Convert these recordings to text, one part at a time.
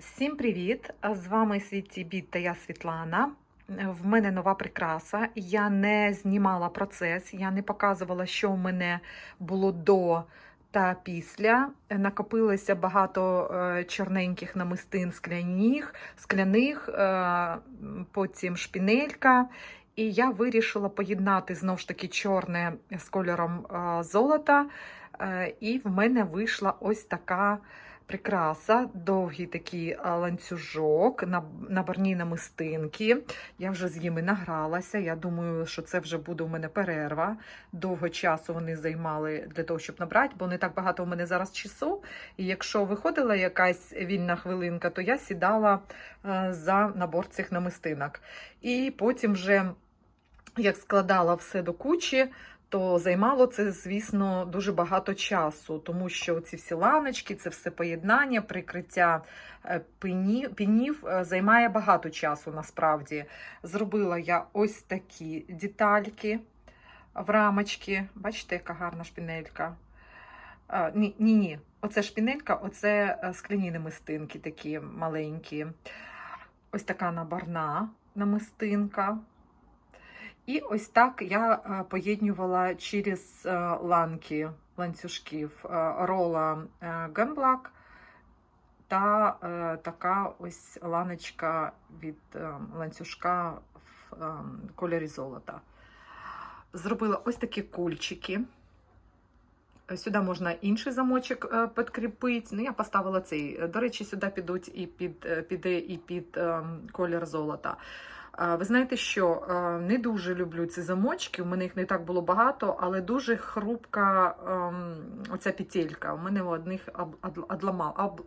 Всім привіт! З вами Світі Біт та я Світлана. В мене нова прикраса. Я не знімала процес, я не показувала, що в мене було до та після. Накопилося багато е, чорненьких намистин скляних, скляних, е, потім шпінелька. І я вирішила поєднати знову ж таки чорне з кольором е, золота. І в мене вийшла ось така прикраса, довгий такий ланцюжок, наб- наборні намистинки. Я вже з ними награлася. Я думаю, що це вже буде у мене перерва. Довго часу вони займали для того, щоб набрати, бо не так багато у мене зараз часу. І якщо виходила якась вільна хвилинка, то я сідала е, за набор цих намистинок. І потім вже, як складала все до кучі, то займало це, звісно, дуже багато часу, тому що ці всі ланочки, це все поєднання, прикриття е, пені- пінів е, займає багато часу насправді. Зробила я ось такі детальки в рамочки. Бачите, яка гарна шпінелька. А, ні, ні, ні. Оце шпінелька, оце е, скляні намистинки такі маленькі. Ось така наборна намистинка. І ось так я е, поєднювала через е, ланки ланцюжків е, рола Gunblock та е, така ось ланочка від е, ланцюжка в е, кольорі золота. Зробила ось такі кульчики. Сюди можна інший замочок е, підкріпити. Ну, я поставила цей. До речі, сюди підуть і під, е, піде і під ем, колір золота. Ви знаєте, що не дуже люблю ці замочки. У мене їх не так було багато, але дуже хрупка ем, оця петелька. У мене одних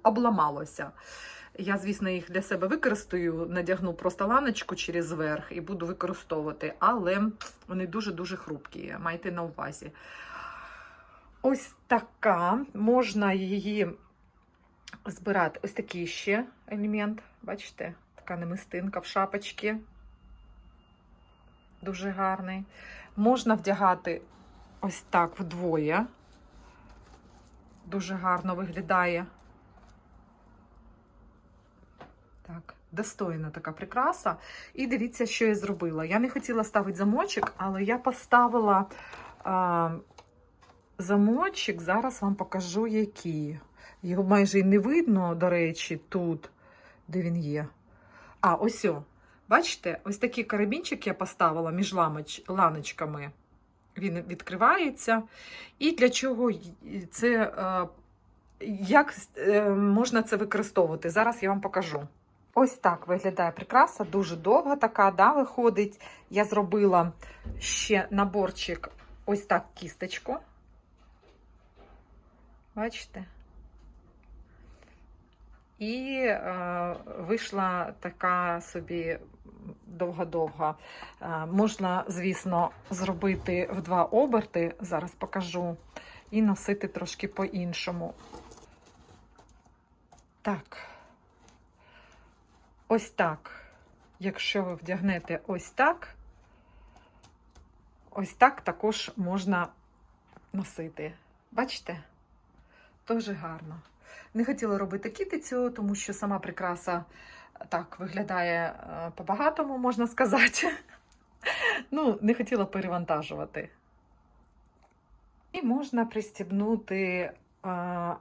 обламалося. Я, звісно, їх для себе використаю, надягну просто ланочку через верх і буду використовувати, але вони дуже-дуже хрупкі. Майте на увазі. Ось така. Можна її збирати. Ось такий ще елемент. Бачите? Така намистинка в шапочці. Дуже гарний. Можна вдягати ось так вдвоє. Дуже гарно виглядає. Так, достойна така прикраса. І дивіться, що я зробила. Я не хотіла ставити замочок, але я поставила а, замочок. Зараз вам покажу, який. Його майже і не видно, до речі, тут, де він є. А, ось о. Бачите, ось такий карабінчик я поставила між ланочками. Він відкривається. І для чого це, е, як е, можна це використовувати? Зараз я вам покажу. Ось так виглядає прикраса, дуже довга така, да, виходить. Я зробила ще наборчик ось так кісточку. Бачите? І е, вийшла така собі довга-довга. Е, можна, звісно, зробити в два оберти, зараз покажу, і носити трошки по-іншому. Так. Ось так. Якщо ви вдягнете ось так, ось так також можна носити. Бачите? Дуже гарно. Не хотіла робити кітицю, тому що сама прикраса так виглядає е, по-багатому, можна сказати. Ну, не хотіла перевантажувати. І можна пристібнути а,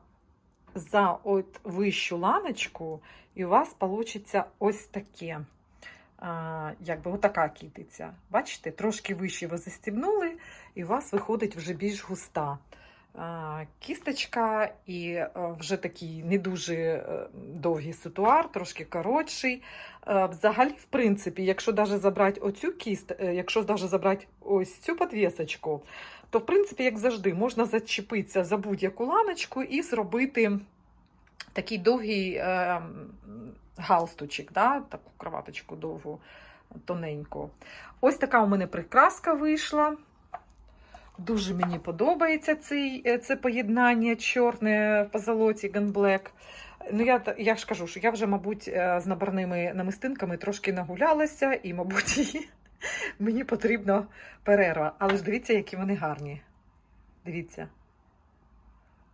за от вищу ланочку, і у вас вийде ось таке. А, якби отака кітиця. Бачите, трошки вище ви застібнули, і у вас виходить вже більш густа кісточка, і е, вже такий не дуже е, довгий ситуар, трошки коротший. Е, Взагалі, в принципі, якщо даже забрати оцю кіст, якщо даже забрати ось цю подвісочку, то в принципі, як завжди, можна зачепитися за будь-яку ланочку і зробити такий довгий галстучик, да? таку кроваточку довгу, тоненьку. Ось така у мене прикраска вийшла. Дуже мені подобається цей, е, це поєднання чорне по золоті Black. Ну, я, я ж кажу, що я вже, мабуть, е, з наборними намистинками трошки нагулялася, і, мабуть, мені потрібна перерва. Але ж дивіться, які вони гарні. Дивіться.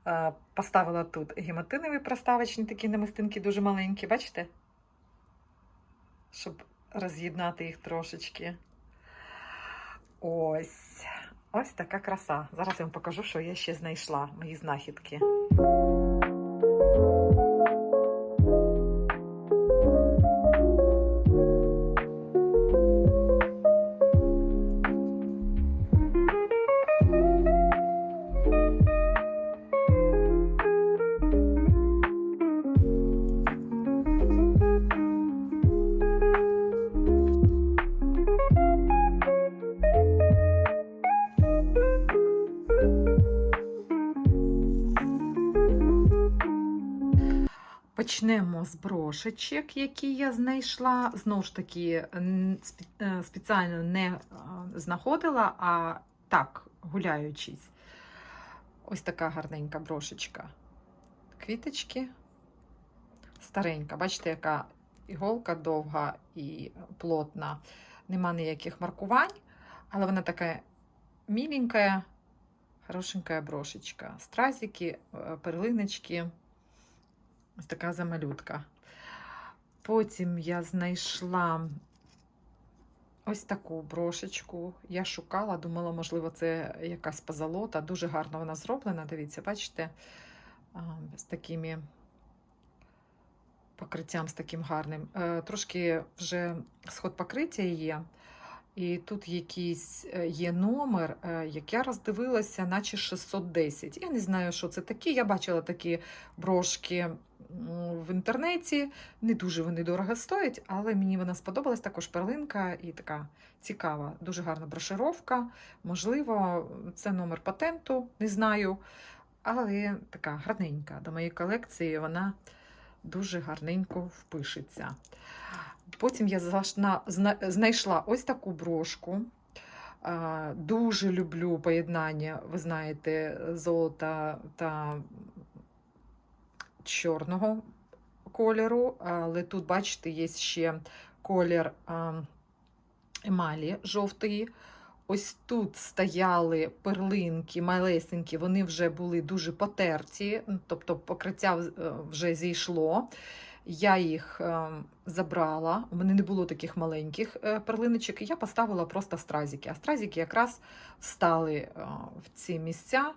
Е, Поставила тут гематинові проставочні такі намистинки дуже маленькі, бачите? Щоб роз'єднати їх трошечки. Ось. Ось така краса. Зараз я вам покажу, що я ще знайшла, мої знахідки. Почнемо з брошечок, які я знайшла. Знову ж таки, е, спеціально не е, знаходила, а так, гуляючись. Ось така гарненька брошечка. Квіточки. Старенька. Бачите, яка іголка довга і плотна. Нема ніяких маркувань, але вона така міленька, хорошенька брошечка. Стразики, е, перлиночки. Ось така замалютка. Потім я знайшла ось таку брошечку. Я шукала, думала, можливо, це якась позолота. Дуже гарно вона зроблена. Дивіться, бачите, з такими покриттям, з таким гарним. Е, Трошки вже сход покриття є. І тут якийсь е, є номер, е, як я роздивилася, наче 610. Я не знаю, що це такі. Я бачила такі брошки в інтернеті. Не дуже вони дорого стоять, але мені вона сподобалась. Також перлинка і така цікава, дуже гарна брошировка. Можливо, це номер патенту, не знаю. Але така гарненька. До моєї колекції вона дуже гарненько впишеться. Потім я знайшла ось таку брошку. Дуже люблю поєднання, ви знаєте, золота та чорного кольору. Але тут, бачите, є ще колір емалі жовтої. Ось тут стояли перлинки малесенькі, вони вже були дуже потерті, ну, тобто покриття е, вже зійшло. Я їх е, забрала, у мене не було таких маленьких е, перлиночок, і я поставила просто стразики. А стразики якраз встали в ці місця,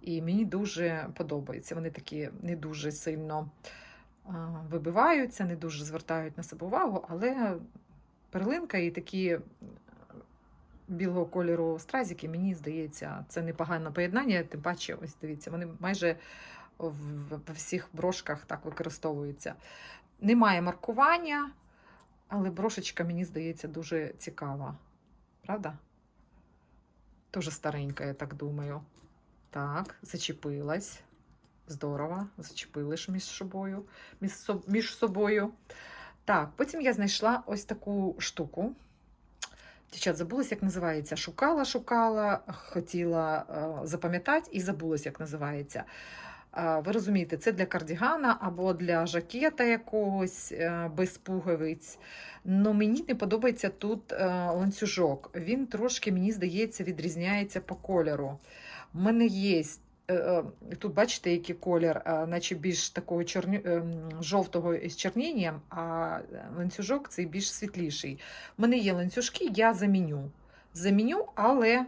і мені дуже подобається. Вони такі не дуже сильно е, вибиваються, не дуже звертають на себе увагу, але перлинка і такі білого кольору стразики, мені здається, це непогане поєднання. Тим паче, ось дивіться, вони майже в всіх брошках так використовуються. Немає маркування, але брошечка, мені здається, дуже цікава. Правда? Дуже старенька, я так думаю. Так, зачепилась. Здорово, зачепили ж між собою. Між, собою. Так, потім я знайшла ось таку штуку. Дівчат, забулась, як називається. Шукала, шукала, хотіла е, запам'ятати і забулась, як називається. Е, ви розумієте, це для кардігана або для жакета якогось е, без пуговиць. Но мені не подобається тут ланцюжок. Він трошки, мені здається, відрізняється по кольору. У мене є. е, е, Тут бачите, який колір, е, наче більш такого чорню, е, жовтого із чернінням, а ланцюжок цей більш світліший. У мене є ланцюжки, я заміню. Заміню, але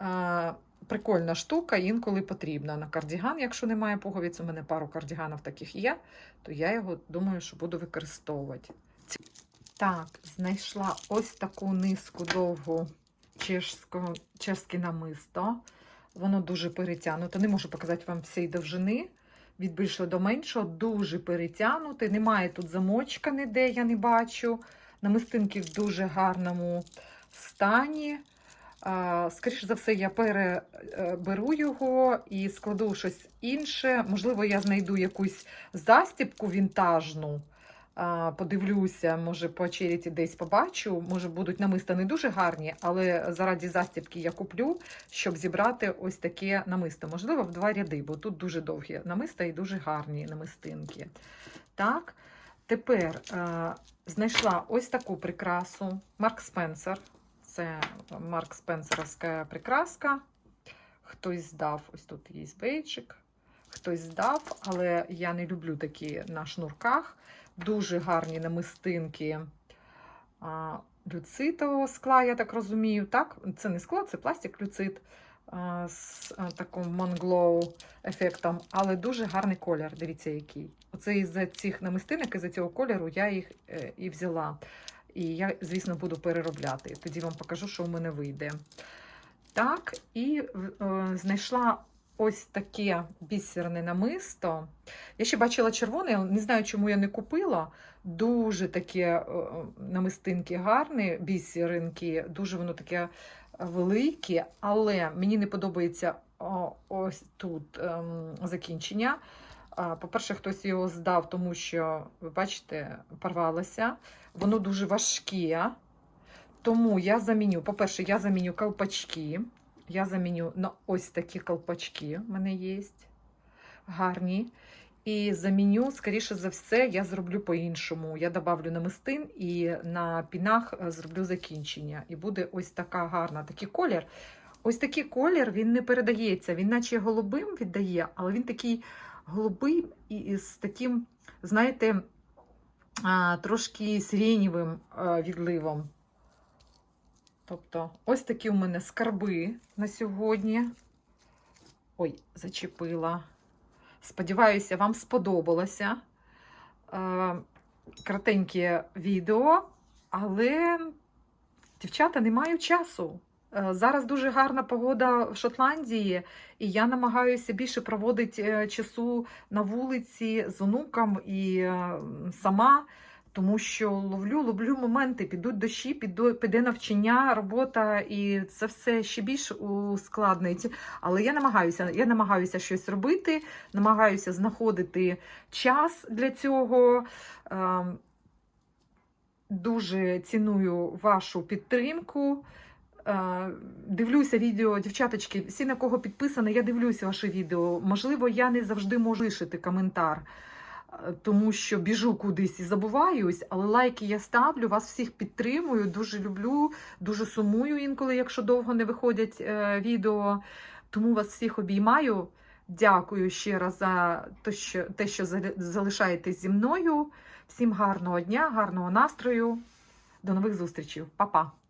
е, прикольна штука, інколи потрібна на кардіган. Якщо немає пуговиць, у мене пару кардіганів таких є, то я його думаю, що буду використовувати. Так, знайшла ось таку низку довгу чешського, чешське намисто. Воно дуже перетягнуте. Не можу показати вам всієї довжини. Від більшого до меншого, дуже перетягнуте. Немає тут замочка ніде, я не бачу. Намистинки в дуже гарному стані. Скоріше за все, я переберу його і складу щось інше. Можливо, я знайду якусь застібку вінтажну. Подивлюся, може, по черіті десь побачу. Може, будуть намиста не дуже гарні, але заради застібки я куплю, щоб зібрати ось таке намисто. Можливо, в два ряди, бо тут дуже довгі намиста і дуже гарні намистинки. Так, тепер е, знайшла ось таку прикрасу Марк Спенсер. Це Марк Спенсеровська прикраска. Хтось здав, ось тут є бейджик. хтось здав, але я не люблю такі на шнурках. Дуже гарні намистинки люцитового скла, я так розумію. Так? Це не скло, це пластик люцит з таким Moнгlow ефектом, але дуже гарний колір. Дивіться, який. Оце із-за цих намистинок, із-за цього кольору я їх е, і взяла. І я, звісно, буду переробляти. Тоді вам покажу, що в мене вийде. Так, і е, знайшла ось таке бісерне намисто. Я ще бачила червоне, не знаю, чому я не купила. Дуже таке е, намистинки гарні, бісеринки, дуже воно таке велике, але мені не подобається ось тут ем, закінчення. По-перше, хтось його здав, тому що, ви бачите, порвалося. Воно дуже важке. Тому я заміню, по-перше, я заміню колпачки. Я заміню на ось такі колпачки. в мене є гарні. І заміню, скоріше за все, я зроблю по-іншому. Я добавлю намистин і на пінах е, зроблю закінчення. І буде ось така гарна такий колір. Ось такий колір він не передається. Він наче голубим віддає, але він такий голубий і з таким, знаєте, трошки сиренєвим відливом. Тобто, ось такі у мене скарби на сьогодні. Ой, зачепила. Сподіваюся, вам сподобалося. Е, Коротеньке відео, але дівчата не мають часу. Е, Зараз дуже гарна погода в Шотландії, і я намагаюся більше проводити е, часу на вулиці з онуком і сама, тому що ловлю, ловлю моменти, підуть дощі, піду, піде навчання, робота, і це все ще більш ускладнить. Але я намагаюся, я намагаюся щось робити, намагаюся знаходити час для цього. Е, Дуже ціную вашу підтримку. Е, Дивлюся відео, дівчаточки, всі на кого підписані, я дивлюся ваше відео. Можливо, я не завжди можу лишити коментар, тому що біжу кудись і забуваюсь, але лайки я ставлю, вас всіх підтримую, дуже люблю, дуже сумую інколи, якщо довго не виходять е, відео. Тому вас всіх обіймаю. Дякую ще раз за те, що, те, що залишаєтесь зі мною. Всім гарного дня, гарного настрою. До нових зустрічей. Па-па!